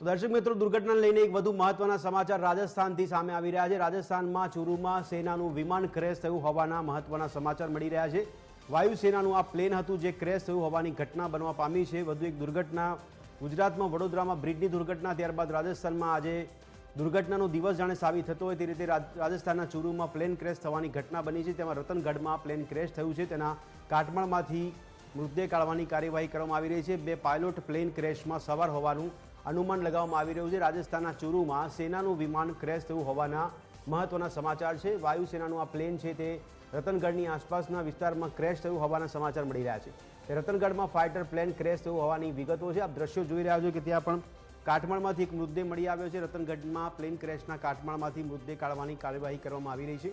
તો દર્શક મિત્રો દુર્ઘટના લઈને એક વધુ મહત્વના સમાચાર રાજસ્થાનથી સામે આવી રહ્યા છે. રાજસ્થાનમાં ચુરુમાં સેનાનું વિમાન ક્રેશ થયું હોવાના મહત્વના સમાચાર મળી રહ્યા છે. વાયુસેનાનું આ પ્લેન હતું જે ક્રેશ થયું હોવાની ઘટના બનવા પામી છે. વધુ એક દુર્ઘટના ગુજરાતમાં વડોદરામાં બ્રિજની દુર્ઘટના, ત્યારબાદ રાજસ્થાનમાં આજે દુર્ઘટનાનો દિવસ જાણે સાબિત થતો હોય તે રીતે રાજ- રાજસ્થાનના ચુરુમાં પ્લેન ક્રેશ થવાની ઘટના બની છે. તેમાં રતનગઢમાં પ્લેન ક્રેશ થયું છે. તેના કાટમાળમાંથી મૃતદેહ કાઢવાની કાર્યવાહી કરવામાં આવી રહી છે. બે પાયલોટ પ્લેન ક્રેશમાં સવાર હોવાનું અનુમાન લગાવવામાં આવી રહ્યું છે. રાજસ્થાનના ચુરુમાં સેનાનું વિમાન ક્રેશ થયું હોવાના મહત્વના સમાચાર છે. વાયુસેનાનું આ પ્લેન છે તે રતનગઢની આસપાસના વિસ્તારમાં ક્રેશ થયું હોવાના સમાચાર મળી રહ્યા છે. રતનગઢમાં ફાઇટર પ્લેન ક્રેશ થયું હોવાની વિગતો છે. આપ દ્રશ્યો જોઈ રહ્યા છો કે ત્યાં પણ કાટમાળમાંથી એક મૃતદેહ મળી આવ્યો છે. રતનગઢમાં પ્લેન ક્રેશના કાટમાળમાંથી મૃતદેહ કાઢવાની કાર્યવાહી કરવામાં આવી રહી છે.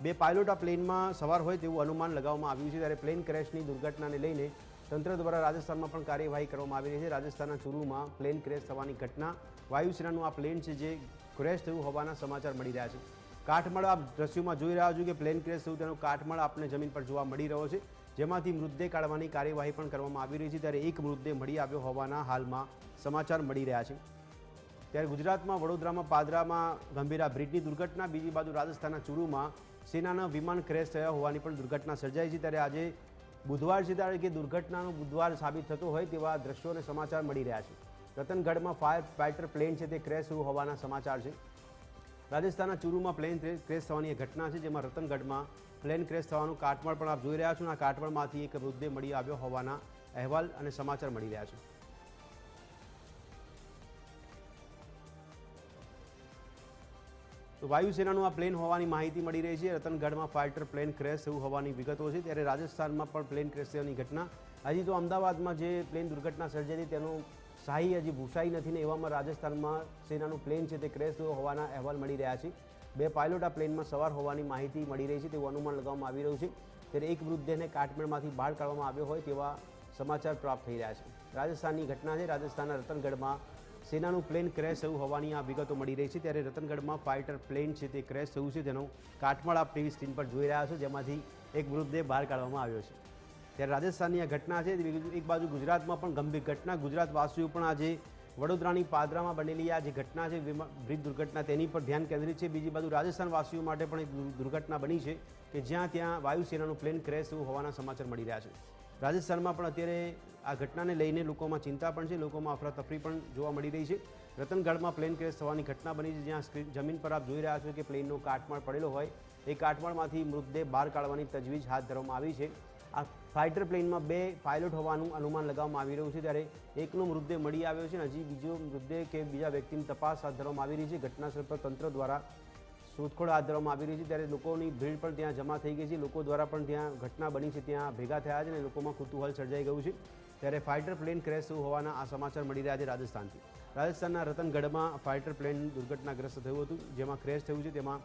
બે પાયલોટ આ પ્લેનમાં સવાર હોય તેવું અનુમાન લગાવવામાં આવ્યું છે. ત્યારે પ્લેન ક્રેશની દુર્ઘટનાને લઈને તંત્ર દ્વારા રાજસ્થાનમાં પણ કાર્યવાહી કરવામાં આવી રહી છે. રાજસ્થાનના ચુરુમાં પ્લેન ક્રેશ થવાની ઘટના. વાયુસેનાનું આ પ્લેન છે જે ક્રેશ થયું હોવાના સમાચાર મળી રહ્યા છે. કાઠમાળ આપ દ્રશ્યોમાં જોઈ રહ્યા છો કે પ્લેન ક્રેશ થયું તેનો કાઠમાળ આપને જમીન પર જોવા મળી રહ્યો છે. જેમાંથી મૃતદેહ કાઢવાની કાર્યવાહી પણ કરવામાં આવી રહી છે. ત્યારે એક મૃતદેહ મળી આવ્યો હોવાના હાલમાં સમાચાર મળી રહ્યા છે. ત્યારે ગુજરાતમાં વડોદરામાં, પાદરામાં ગંભીરા બ્રિજની દુર્ઘટના, બીજી બાજુ રાજસ્થાનના ચુરુમાં સેનાના વિમાન ક્રેશ થયા હોવાની પણ દુર્ઘટના સર્જાઈ છે. ત્યારે આજે બુધવાર છે ત્યારે કે દુર્ઘટનાનો બુધવાર સાબિત થતો હોય તેવા દ્રશ્યો અને સમાચાર મળી રહ્યા છે. રતનગઢમાં ફાયર ફાઇટર પ્લેન છે તે ક્રેશ થયું હોવાના સમાચાર છે. રાજસ્થાનના ચુરુમાં પ્લેન ક્રેશ થવાની ઘટના છે જેમાં રતનગઢમાં પ્લેન ક્રેશ થવાનું કાટમાળ પણ આપ જોઈ રહ્યા છો આ કાટમાળમાંથી એક મૃતદેહ મળી આવ્યો હોવાના અહેવાલ અને સમાચાર મળી રહ્યા છે. તો વાયુસેનાનું આ પ્લેન હોવાની માહિતી મળી રહી છે. રતનગઢમાં ફાઇટર પ્લેન ક્રેશ થયું હોવાની વિગતો છે. ત્યારે રાજસ્થાનમાં પણ પ્લેન ક્રેશ થવાની ઘટના. હજી તો અમદાવાદમાં જે પ્લેન દુર્ઘટના સર્જાઈ હતી તેનું શાહી હજી ભૂસાઈ નથી ને એવામાં રાજસ્થાનમાં સેનાનું પ્લેન છે તે ક્રેશ થયું હોવાના અહેવાલ મળી રહ્યા છે. બે પાયલોટ આ પ્લેનમાં સવાર હોવાની માહિતી મળી રહી છે તેવું અનુમાન લગાવવામાં આવી રહ્યું છે. ત્યારે એક મૃતદેહને કાટમેળમાંથી બહાર કાઢવામાં આવ્યો હોય તેવા સમાચાર પ્રાપ્ત થઈ રહ્યા છે. રાજસ્થાનની ઘટના છે. રાજસ્થાનના રતનગઢમાં સેનાનું પ્લેન ક્રેશ થયું હોવાની આ વિગતો મળી રહી છે. ત્યારે રતનગઢમાં ફાઇટર પ્લેન છે તે ક્રેશ થયું છે. તેનો કાટમાળ આપ ટીવી સ્ક્રીન પર જોઈ રહ્યા છો. જેમાંથી એક મૃતદેહ બહાર કાઢવામાં આવ્યો છે. ત્યારે રાજસ્થાનની આ ઘટના છે. એક બાજુ ગુજરાતમાં પણ ગંભીર ઘટના. ગુજરાતવાસીઓ પણ આજે વડોદરાની પાદરામાં બનેલી આ જે ઘટના છે બ્રિજ દુર્ઘટના, તેની પર ધ્યાન કેન્દ્રિત છે. બીજી બાજુ રાજસ્થાનવાસીઓ માટે પણ એક દુર્ઘટના બની છે કે જ્યાં ત્યાં વાયુસેનાનું પ્લેન ક્રેશ થયું હોવાના સમાચાર મળી રહ્યા છે. રાજસ્થાનમાં પણ અત્યારે આ ઘટનાને લઈને લોકોમાં ચિંતા પણ છે, લોકોમાં અફરાતફરી પણ જોવા મળી રહી છે. રતનગઢમાં પ્લેન ક્રેશ થવાની ઘટના બની છે, જ્યાં સ્ક્રીન જમીન પર આપ જોઈ રહ્યા છો કે પ્લેનનો કાટમાળ પડેલો હોય. એ કાટમાળમાંથી મૃતદેહ બહાર કાઢવાની તજવીજ હાથ ધરવામાં આવી છે. આ ફાઇટર પ્લેનમાં બે પાયલોટ હોવાનું અનુમાન લગાવવામાં આવી રહ્યું છે ત્યારે એકનો મૃતદેહ મળી આવ્યો છે અને હજી બીજો મૃતદેહ કે બીજા વ્યક્તિની તપાસ હાથ ધરવામાં આવી રહી છે. ઘટનાસ્થળ પર તંત્ર દ્વારા શોધખોળ હાથ ધરવામાં આવી રહી છે ત્યારે લોકોની ભીડ પણ ત્યાં જમા થઈ ગઈ છે. લોકો દ્વારા પણ ત્યાં ઘટના બની છે, ત્યાં ભેગા થયા છે અને લોકોમાં કુતૂહલ સર્જાઈ ગયું છે. ત્યારે ફાઇટર પ્લેન ક્રેશ હોવાના આ સમાચાર મળી રહ્યા છે રાજસ્થાનથી. રાજસ્થાનના રતનગઢમાં ફાઇટર પ્લેન દુર્ઘટનાગ્રસ્ત થયું હતું, જેમાં ક્રેશ થયું છે. તેમાં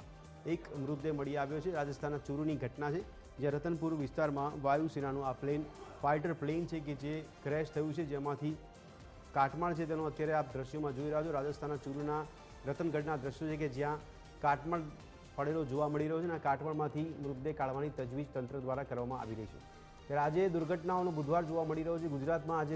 એક મૃતદેહ મળી આવ્યો છે. રાજસ્થાનના ચુરુની ઘટના છે જે રતનપુર વિસ્તારમાં વાયુસેનાનું આ પ્લેન ફાઇટર પ્લેન છે કે જે ક્રેશ થયું છે, જેમાંથી કાટમાળ છે તેનો અત્યારે આપ દ્રશ્યોમાં જોઈ રહ્યા છો. રાજસ્થાનના ચુરુના રતનગઢના દ્રશ્યો છે કે જ્યાં કાટમાળ પડેલો જોવા મળી રહ્યો છે અને આ કાટમાળમાંથી મૃતદેહ કાઢવાની તજવીજ તંત્ર દ્વારા કરવામાં આવી રહી છે. ત્યારે આજે દુર્ઘટનાઓનો બુધવાર જોવા મળી રહ્યો છે. ગુજરાતમાં આજે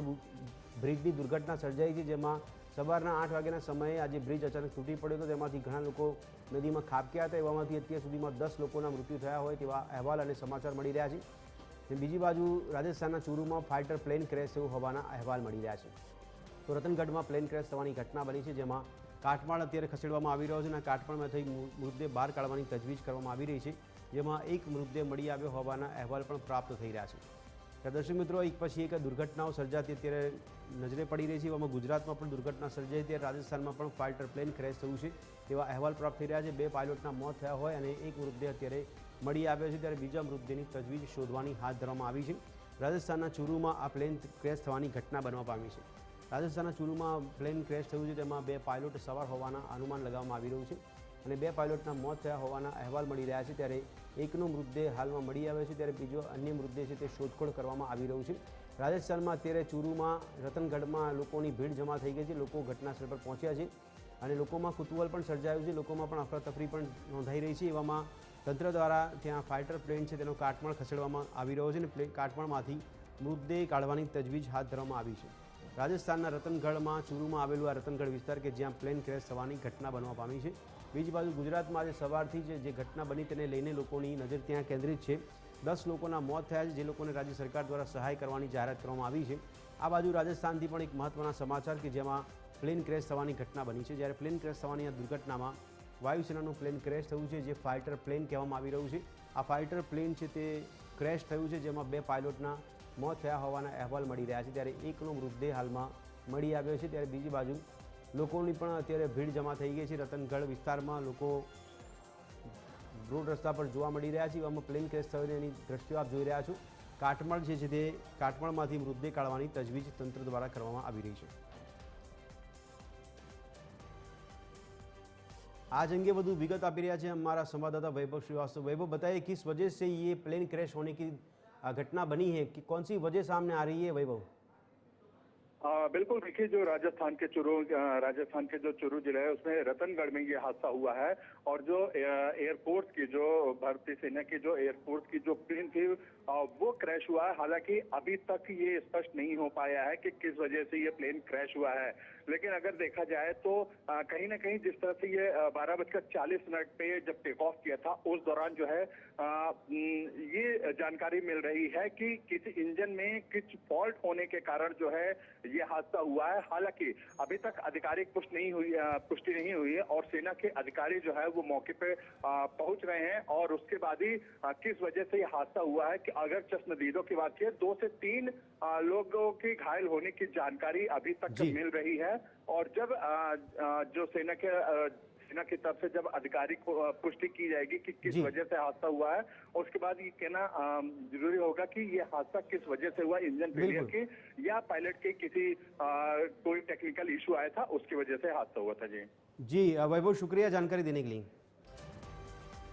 બ્રિજની દુર્ઘટના સર્જાઈ છે, જેમાં સવારના આઠ વાગ્યાના સમયે આજે બ્રિજ અચાનક તૂટી પડ્યો હતો. તેમાંથી ઘણા લોકો નદીમાં ખાબક્યા હતા. એવામાંથી અત્યાર સુધીમાં દસ લોકોના મૃત્યુ થયા હોય તેવા અહેવાલ અને સમાચાર મળી રહ્યા છે. બીજી બાજુ રાજસ્થાનના ચુરુમાં ફાઇટર પ્લેન ક્રેશ થયું હોવાના અહેવાલ મળી રહ્યા છે. તો રતનગઢમાં પ્લેન ક્રેશ થવાની ઘટના બની છે, જેમાં કાટમાળ અત્યારે ખસેડવામાં આવી રહ્યો છે અને કાટમાળમાંથી થઈ મૃતદેહ બહાર કાઢવાની તજવીજ કરવામાં આવી રહી છે, જેમાં એક મૃતદેહ મળી આવ્યો હોવાના અહેવાલ પણ પ્રાપ્ત થઈ રહ્યા છે. દર્શક મિત્રો, એક પછી એક દુર્ઘટનાઓ સર્જાતી અત્યારે નજરે પડી રહી છે, એવામાં ગુજરાતમાં પણ દુર્ઘટના સર્જાઈ ત્યારે રાજસ્થાનમાં પણ ફાઇટર પ્લેન ક્રેશ થયું છે, તેવા અહેવાલ પ્રાપ્ત થઈ રહ્યા છે. બે પાયલોટના મોત થયા હોય અને એક મૃતદેહ અત્યારે મળી આવ્યો છે, ત્યારે બીજા મૃતદેહની તજવીજ શોધવાની હાથ ધરવામાં આવી છે. રાજસ્થાનના ચુરુમાં આ પ્લેન ક્રેશ થવાની ઘટના બનવા પામી છે. રાજસ્થાનના ચુરુમાં પ્લેન ક્રેશ થયું છે, તેમાં બે પાયલોટ સવાર હોવાના અનુમાન લગાવવામાં આવી રહ્યું છે અને બે પાયલોટના મોત થયા હોવાના અહેવાલ મળી રહ્યા છે. ત્યારે એકનો મૃતદેહ હાલમાં મળી આવ્યો છે, ત્યારે બીજો અન્ય મૃતદેહ છે તે શોધખોળ કરવામાં આવી રહ્યું છે. રાજસ્થાનમાં અત્યારે ચુરુમાં રતનગઢમાં લોકોની ભીડ જમા થઈ ગઈ છે, લોકો ઘટનાસ્થળ પર પહોંચ્યા છે અને લોકોમાં કુતૂહલ પણ સર્જાયું છે, લોકોમાં પણ અફરાતફરી પણ નોંધાઈ રહી છે. એવામાં તંત્ર દ્વારા ત્યાં ફાઇટર પ્લેન છે, તેનો કાટમાળ ખસેડવામાં આવી રહ્યો છે અને પ્લે, કાટમાળમાંથી મૃતદેહ કાઢવાની તજવીજ હાથ ધરવામાં આવી છે. રાજસ્થાનના રતનગઢમાં, ચૂરુમાં આવેલું આ રતનગઢ વિસ્તાર કે જ્યાં પ્લેન ક્રેશ થવાની ઘટના બનવા પામી છે. બીજી બાજુ ગુજરાતમાં આજે સવારથી જ ઘટના બની તેને લઈને લોકોની નજર ત્યાં કેન્દ્રિત છે. દસ લોકોના મોત થયા છે, જે લોકોને રાજ્ય સરકાર દ્વારા સહાય કરવાની જાહેરાત કરવામાં આવી છે. આ બાજુ રાજસ્થાનથી પણ એક મહત્ત્વના સમાચાર કે જેમાં પ્લેન ક્રેશ થવાની ઘટના બની છે. જ્યારે પ્લેન ક્રેશ થવાની આ દુર્ઘટનામાં વાયુસેનાનું પ્લેન ક્રેશ થયું છે, જે ફાઇટર પ્લેન કહેવામાં આવી રહ્યું છે. આ ફાઇટર પ્લેન છે તે ક્રેશ થયું છે, જેમાં બે પાયલોટના મોત થયા હોવાના અહેવાલ મળી રહ્યા છે ત્યારે એકનો મૃતદેહ હાલમાં મળી આવ્યો છે ત્યારે બીજી બાજુ લોકોની પણ અત્યારે ભીડ જમા થઈ ગઈ છે રતનગઢ વિસ્તારમાં લોકો રોડ રસ્તા પર જોવા મળી રહ્યા છે એવામાં પ્લેન ક્રેશ થયો છે એની દ્રશ્યો આપ જોઈ રહ્યા છો કાટમાળ જે છે તે કાટમાળમાંથી મૃતદેહ કાઢવાની તજવીજ તંત્ર દ્વારા કરવામાં આવી રહી છે आज अंगे વધુ विगत આપી રહ્યા છે हमारा संवाददाता वैभव श्रीवास्तव वैभव बताइए किस वजह से ये प्लेन क्रैश होने की आ, घटना बनी है कि कौन सी वजह सामने आ रही है वैभव आ, बिल्कुल देखिए जो राजस्थान के चुरू राजस्थान के जो चुरू जिला है उसमें रतनगढ़ में ये हादसा हुआ है और जो एयर- एयरफोर्स की जो भारतीय सेना की जो एयरफोर्स की जो प्लेन थी वो क्रैश हुआ है। हालाँकि अभी तक ये स्पष्ट नहीं हो पाया है कि किस वजह से ये प्लेन क्रैश हुआ है। लेकिन अगर देखा जाए तो कहीं ना कहीं जिस तरह से ये बारह बजकर चालीस मिनट पे जब टेक ऑफ़ किया था उस दौरान जो है ये जानकारी मिल रही है कि किसी इंजन में कुछ फॉल्ट होने के कारण जो है ये हादसा हुआ है। हालाँकि अभी तक आधिकारिक पुष्टि नहीं हुई पुष्टि नहीं हुई है और सेना के अधिकारी जो है वो मौके पे पहुँच रहे हैं और उसके बाद ही किस वजह से ये हादसा हुआ है कि अगर चश्मदीदों की बात की दो से तीन लोगों के घायल होने की जानकारी अभी तक मिल रही है और जब जो सेना के सेना की तरफ़ से जब आधिकारिक को पुष्टि की जाएगी कि किस वजह से हादसा हुआ है और उसके बाद ये कहना ज़रूरी होगा कि ये हादसा किस वजह से हुआ इंजन फेलियर। की या पायलट के किसी कोई टेक्निकल इशू आया था उसकी वजह से हादसा हुआ था जी। जी वैभव शुक्रिया जानकारी देने के लिए।